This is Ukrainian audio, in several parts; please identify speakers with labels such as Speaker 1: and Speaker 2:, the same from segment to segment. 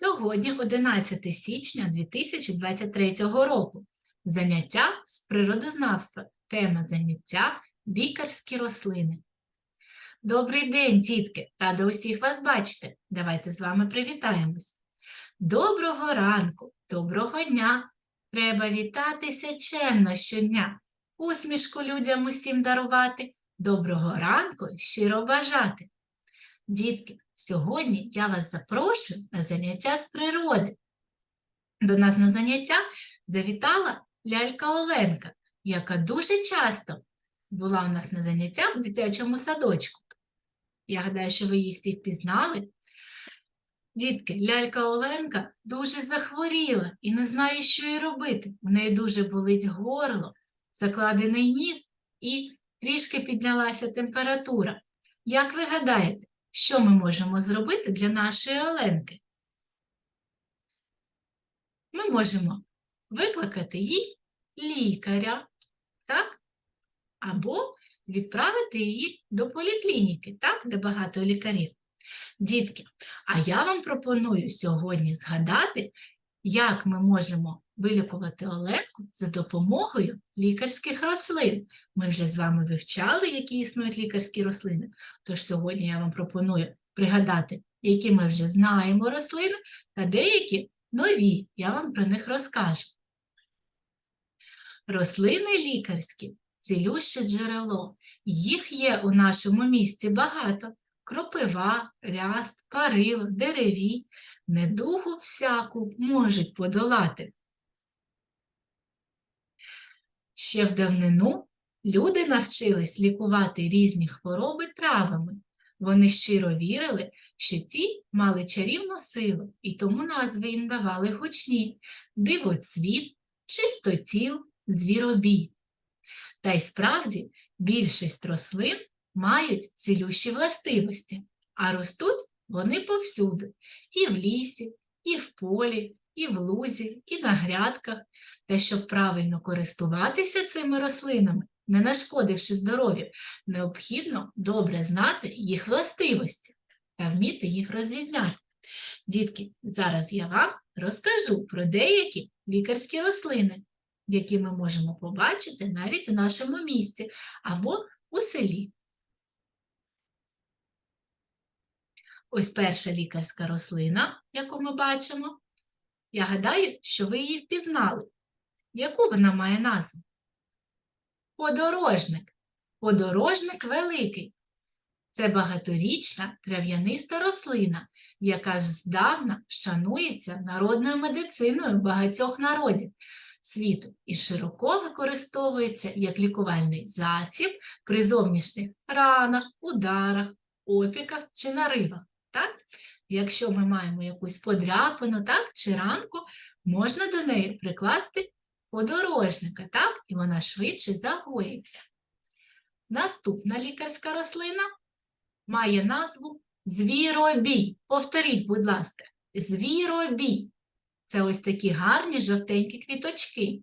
Speaker 1: Сьогодні 11 січня 2023 року. Заняття з природознавства. Тема заняття лікарські рослини. Добрий день, дітки! Рада усіх вас бачити. Давайте з вами привітаємось. Доброго ранку, доброго дня! Треба вітатися чемно щодня, усмішку людям усім дарувати, доброго ранку щиро бажати. Дітки, сьогодні я вас запрошую на заняття з природи. До нас на заняття завітала лялька Оленка, яка дуже часто була у нас на заняттях в дитячому садочку. Я гадаю, що ви її всіх пізнали. Дітки, лялька Оленка дуже захворіла і не знає, що їй робити. У неї дуже болить горло, закладений ніс і трішки піднялася температура. Як ви гадаєте, що ми можемо зробити для нашої Оленки? Ми можемо викликати їй лікаря, так? Або відправити її до поліклініки, так? де багато лікарів. Дітки, а я вам пропоную сьогодні згадати, як ми можемо вилікувати Оленку за допомогою лікарських рослин. Ми вже з вами вивчали, які існують лікарські рослини. Тож сьогодні я вам пропоную пригадати, які ми вже знаємо рослини, та деякі нові, я вам про них розкажу. Рослини лікарські цілюще джерело. Їх є у нашому місті багато. Кропива, ряст, парило, деревій, недугу всяку можуть подолати. Ще в давнину люди навчились лікувати різні хвороби травами. Вони щиро вірили, що ті мали чарівну силу, і тому назви їм давали гучні дивоцвіт, чистотіл, звіробій. Та й справді більшість рослин мають цілющі властивості, а ростуть вони повсюди і в лісі, і в полі, і в лузі, і на грядках. Та щоб правильно користуватися цими рослинами, не нашкодивши здоров'ю, необхідно добре знати їх властивості та вміти їх розрізняти. Дітки, зараз я вам розкажу про деякі лікарські рослини, які ми можемо побачити навіть у нашому місті або у селі. Ось перша лікарська рослина, яку ми бачимо. Я гадаю, що ви її впізнали. Яку вона має назву? Подорожник. Подорожник великий. Це багаторічна трав'яниста рослина, яка здавна шанується народною медициною багатьох народів світу і широко використовується як лікувальний засіб при зовнішніх ранах, ударах, опіках чи наривах. Так? Якщо ми маємо якусь подряпину так, чи ранку, можна до неї прикласти подорожника, так? і вона швидше загоїться. Наступна лікарська рослина має назву звіробій. Повторіть, будь ласка, звіробій. Це ось такі гарні жовтенькі квіточки.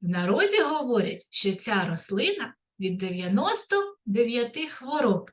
Speaker 1: В народі говорять, що ця рослина від 99 хвороб.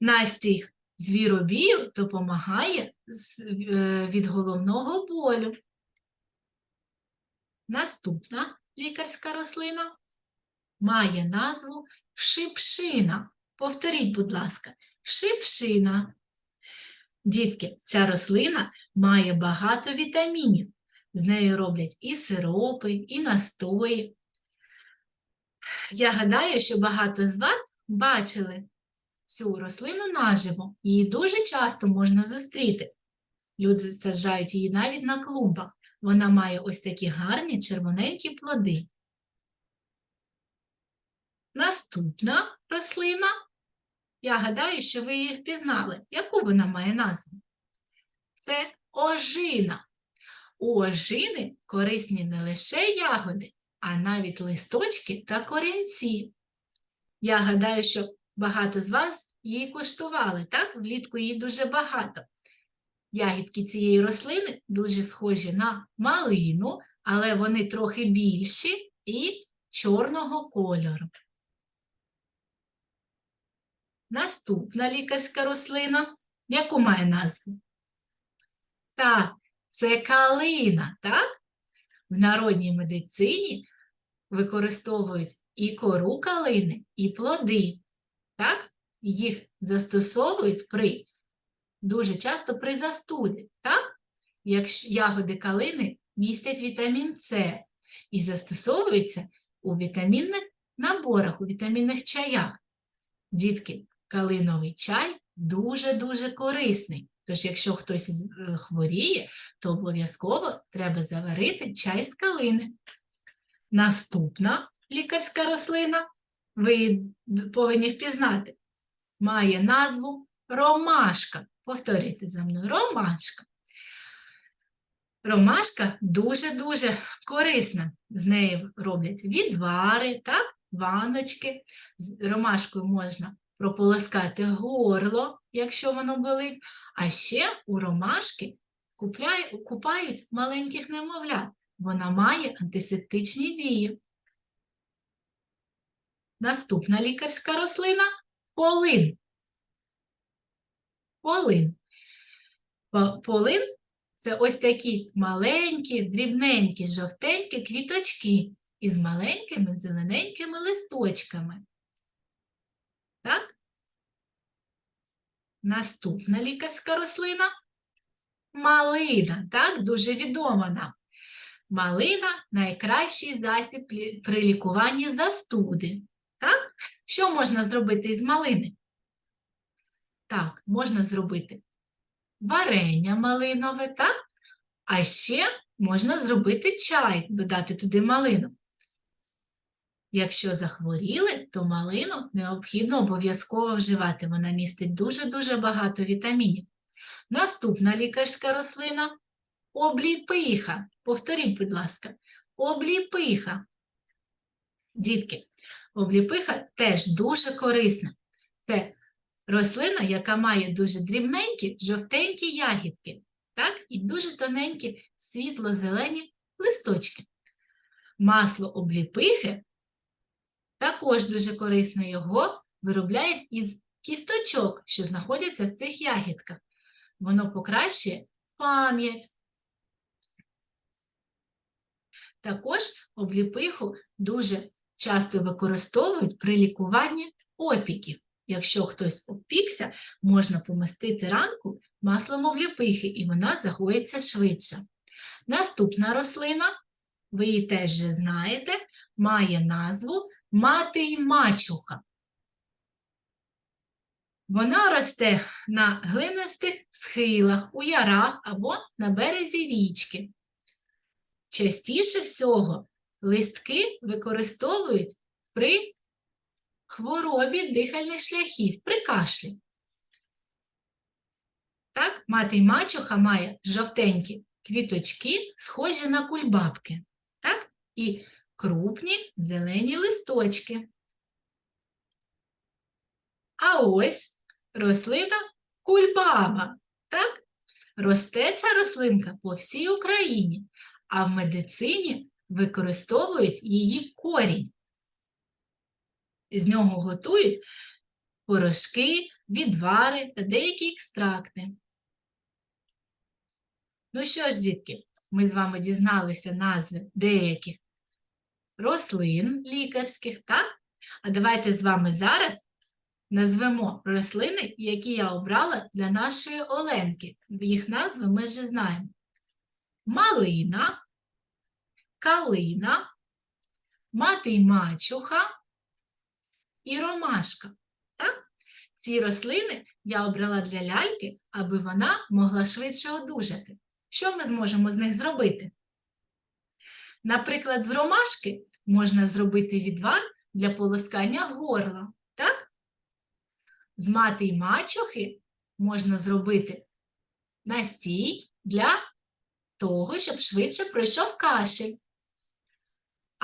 Speaker 1: Нас- Настій звіробію допомагає е, від головного болю. Наступна лікарська рослина має назву шипшина. Повторіть, будь ласка, шипшина. Дітки, ця рослина має багато вітамінів. З нею роблять і сиропи, і настої. Я гадаю, що багато з вас бачили цю рослину наживо. Її дуже часто можна зустріти. Люди саджають її навіть на клумбах. Вона має ось такі гарні червоненькі плоди. Наступна рослина. Я гадаю, що ви її впізнали. Яку вона має назву? Це ожина. У ожини корисні не лише ягоди, а навіть листочки та корінці. Я гадаю, що багато з вас її куштували, так? Влітку її дуже багато. Ягідки цієї рослини дуже схожі на малину, але вони трохи більші і чорного кольору. Наступна лікарська рослина Яку має назву? Так, це калина, так? В народній медицині використовують і кору калини, і плоди. Так? Їх застосовують при дуже часто при застуді, так? Якщо ягоди калини містять вітамін С і застосовуються у вітамінних наборах, у вітамінних чаях. Дітки, калиновий чай дуже-дуже корисний. Тож, якщо хтось е, хворіє, то обов'язково треба заварити чай з калини. Наступна лікарська рослина, ви повинні впізнати, має назву ромашка. Повторюйте за мною, ромашка. Ромашка дуже-дуже корисна. З неї роблять відвари, так? ванночки. З ромашкою можна прополоскати горло, якщо воно болить. А ще у ромашки купляє, купають маленьких немовлят. Вона має антисептичні дії. Наступна лікарська рослина полин. Полин. Полин це ось такі маленькі, дрібненькі, жовтенькі квіточки із маленькими зелененькими листочками. Так? Наступна лікарська рослина малина, так, дуже відома нам. Малина найкращий засіб при лікуванні застуди. Що можна зробити із малини? Так, можна зробити варення малинове, так? А ще можна зробити чай, додати туди малину. Якщо захворіли, то малину необхідно обов'язково вживати. Вона містить дуже-дуже багато вітамінів. Наступна лікарська рослина обліпиха. Повторіть, будь ласка, обліпиха. Дітки, обліпиха теж дуже корисна. Це рослина, яка має дуже дрібненькі жовтенькі ягідки, так? і дуже тоненькі світло-зелені листочки. Масло обліпихи також дуже корисне. Його виробляють із кісточок, що знаходяться в цих ягідках. Воно покращує пам'ять. Також обліпиху дуже часто використовують при лікуванні опіків. Якщо хтось опікся, можна помастити ранку маслом обліпихи, і вона загоїться швидше. Наступна рослина, ви її теж вже знаєте, має назву мати й мачуха. Вона росте на глинистих схилах, у ярах або на березі річки. Частіше всього листки використовують при хворобі дихальних шляхів, при кашлі. Так, мати й мачуха має жовтенькі квіточки, схожі на кульбабки. Так? І крупні зелені листочки. А ось рослина кульбаба. Так? Росте ця рослинка по всій Україні, а в медицині використовують її корінь. З нього готують порошки, відвари та деякі екстракти. Ну що ж, дітки, ми з вами дізналися назви деяких рослин лікарських, так? А давайте з вами зараз назвемо рослини, які я обрала для нашої Оленки. Їх назви ми вже знаємо. Малина, калина, мати й мачуха і ромашка. Так? Ці рослини я обрала для ляльки, аби вона могла швидше одужати. Що ми зможемо з них зробити? Наприклад, з ромашки можна зробити відвар для полоскання горла. Так? З мати й мачухи можна зробити настій для того, щоб швидше пройшов кашель.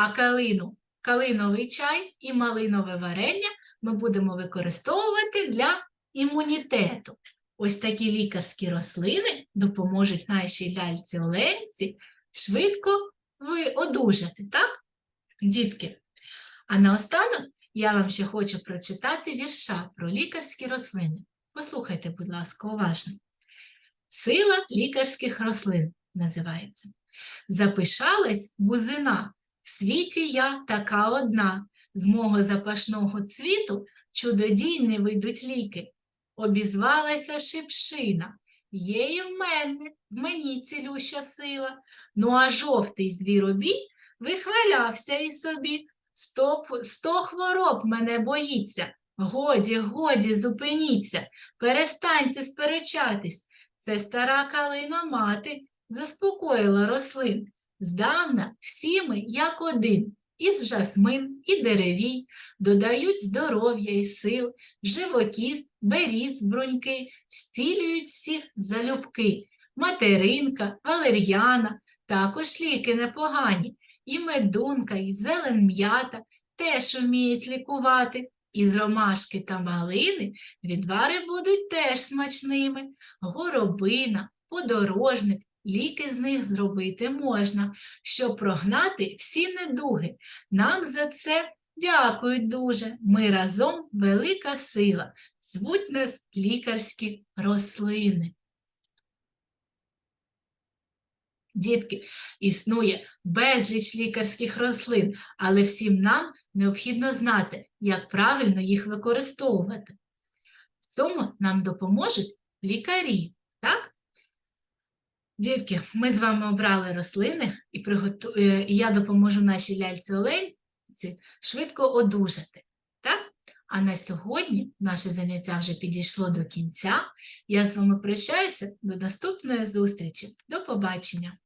Speaker 1: А калину, калиновий чай і малинове варення ми будемо використовувати для імунітету. Ось такі лікарські рослини допоможуть нашій ляльці Оленці швидко ви одужати, так? Дітки. А наостанок я вам ще хочу прочитати вірша про лікарські рослини. Послухайте, будь ласка, уважно. Сила лікарських рослин називається. Запишалась бузина. В світі я така одна. З мого запашного цвіту чудодійні вийдуть ліки. Обізвалася шипшина. Є і в мене, в мені цілюща сила. Ну а жовтий звіробій вихвалявся і собі. Сто, сто хвороб мене боїться. Годі, годі, зупиніться, перестаньте сперечатись. Це стара калина мати заспокоїла рослин. Здавна всі ми, як один, із жасмин, і деревій, додають здоров'я і сил, живокіст, беріз, бруньки, стілюють всіх залюбки. Материнка, валер'яна, також ліки непогані, і медунка, і зелен м'ята теж вміють лікувати. Із ромашки та малини відвари будуть теж смачними. Горобина, подорожник, ліки з них зробити можна, щоб прогнати всі недуги. Нам за це дякують дуже. Ми разом велика сила. Звуть нас лікарські рослини. Дітки, існує безліч лікарських рослин, але всім нам необхідно знати, як правильно їх використовувати. В цьому нам допоможуть лікарі? Дітки, ми з вами обрали рослини, і, приготу... е, і я допоможу нашій ляльці Оленці швидко одужати. Так? А на сьогодні наше заняття вже підійшло до кінця. Я з вами прощаюся до наступної зустрічі. До побачення!